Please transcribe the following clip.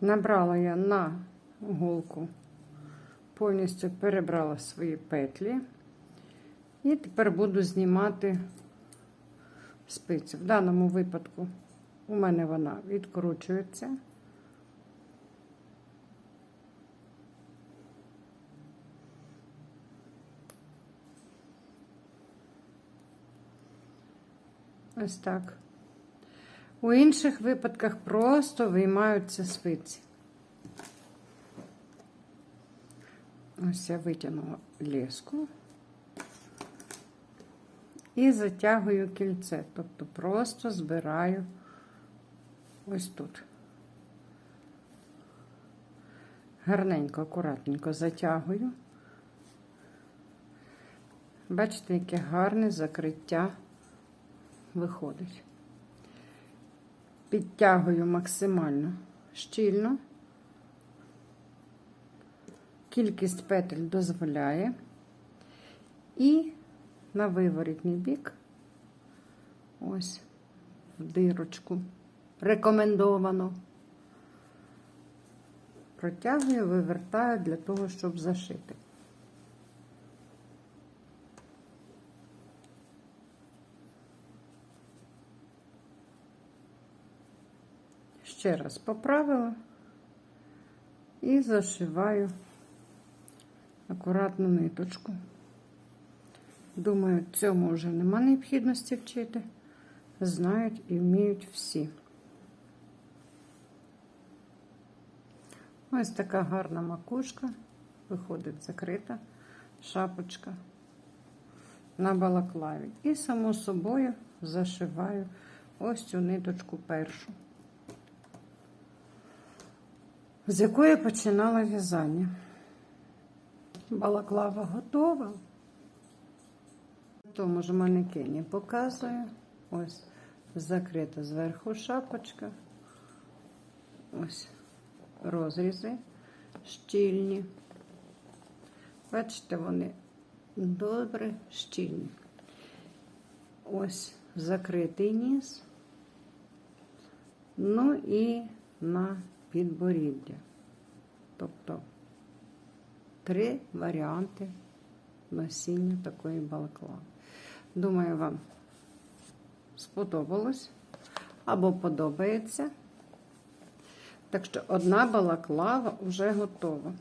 Набрала я на голку, повністю перебрала свої петлі. І тепер буду знімати спицю. В даному випадку у мене вона відкручується. Ось так. У інших випадках просто виймаються спиці. Ось я витягнула леску і затягую кільце, тобто просто збираю ось тут. Гарненько, акуратненько затягую. Бачите, яке гарне закриття виходить. Підтягую максимально щільно. Кількість петель дозволяє. І на виворітній бік, ось в дирочку. Рекомендовано. Протягую, вивертаю для того, щоб зашити. Ще раз поправила і зашиваю акуратну ниточку. Думаю, цьому вже нема необхідності вчити. Знають і вміють всі. Ось така гарна макушка, виходить закрита шапочка на балаклаві. І, само собою, зашиваю ось цю ниточку першу, з якої починала в'язання. Балаклава готова. Тому ж манекені показую. Ось закрита зверху шапочка. Ось розрізи щільні. Бачите, вони добре щільні. Ось закритий ніс. Ну і на підборіддя. Тобто три варіанти носіння такої балаклави. Думаю, вам сподобалось або подобається. Так що одна балаклава вже готова.